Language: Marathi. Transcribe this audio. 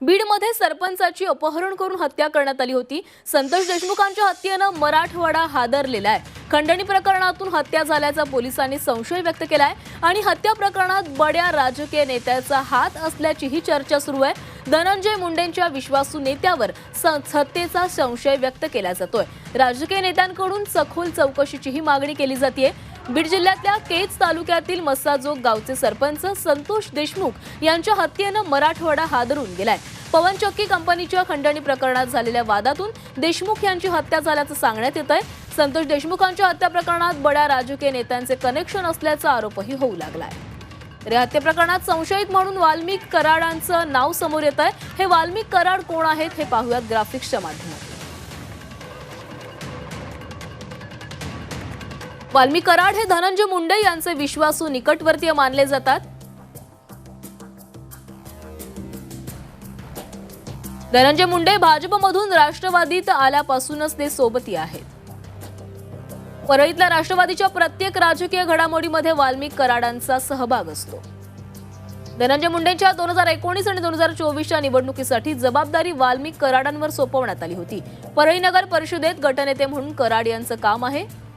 बीडमध्ये सरपंचाची अपहरण करून हत्या करण्यात आली होती. संतोष देशमुखांच्या हत्येनं मराठवाडा हादरलेला आहे. खंडणी प्रकरणातून हत्या झाल्याचा पोलिसांनी संशय व्यक्त केलाय आणि हत्या प्रकरणात बड्या राजकीय नेत्याचा हात असल्याचीही चर्चा सुरू आहे. धनंजय मुंडेंच्या विश्वासू नेत्यावर स- हत्येचा संशय व्यक्त केला जातोय. राजकीय नेत्यांकडून सखोल चौकशीचीही मागणी केली जाते बीड जिल्ह्यातल्या केज तालुक्यातील मस्साजोग गावचे सरपंच संतोष देशमुख यांच्या हत्येनं मराठवाडा हादरून गेलाय. पवनचक्की कंपनीच्या खंडणी प्रकरणात झालेल्या वादातून देशमुख यांची हत्या झाल्याचं सांगण्यात येत आहे. संतोष देशमुखांच्या हत्या प्रकरणात बड्या राजकीय नेत्यांचे कनेक्शन असल्याचा आरोपही होऊ लागलाय. तर या हत्या प्रकरणात संशयित म्हणून वाल्मिक कराडांचं नाव समोर येत आहे. हे वाल्मिक कराड कोण आहेत हे पाहूयात ग्राफिक्सच्या माध्यमातून. वाल्मी कराड हे धनंजय मुंडे यांचे विश्वासू निकटवर्तीय मानले जातात. धनंजय मुंडे भाजपमधून राष्ट्रवादीत आल्यापासूनच ते सोबती आहेत. परळीतल्या राष्ट्रवादीच्या प्रत्येक राजकीय घडामोडीमध्ये वाल्मिक कराडांचा सहभाग असतो. धनंजय मुंडेंच्या दोन हजार एकोणीस आणि दोन हजार चोवीसच्या निवडणुकीसाठी जबाबदारी वाल्मिक कराडांवर सोपवण्यात आली होती. परळी नगर परिषदेत गटनेते म्हणून कराड यांचं काम आहे.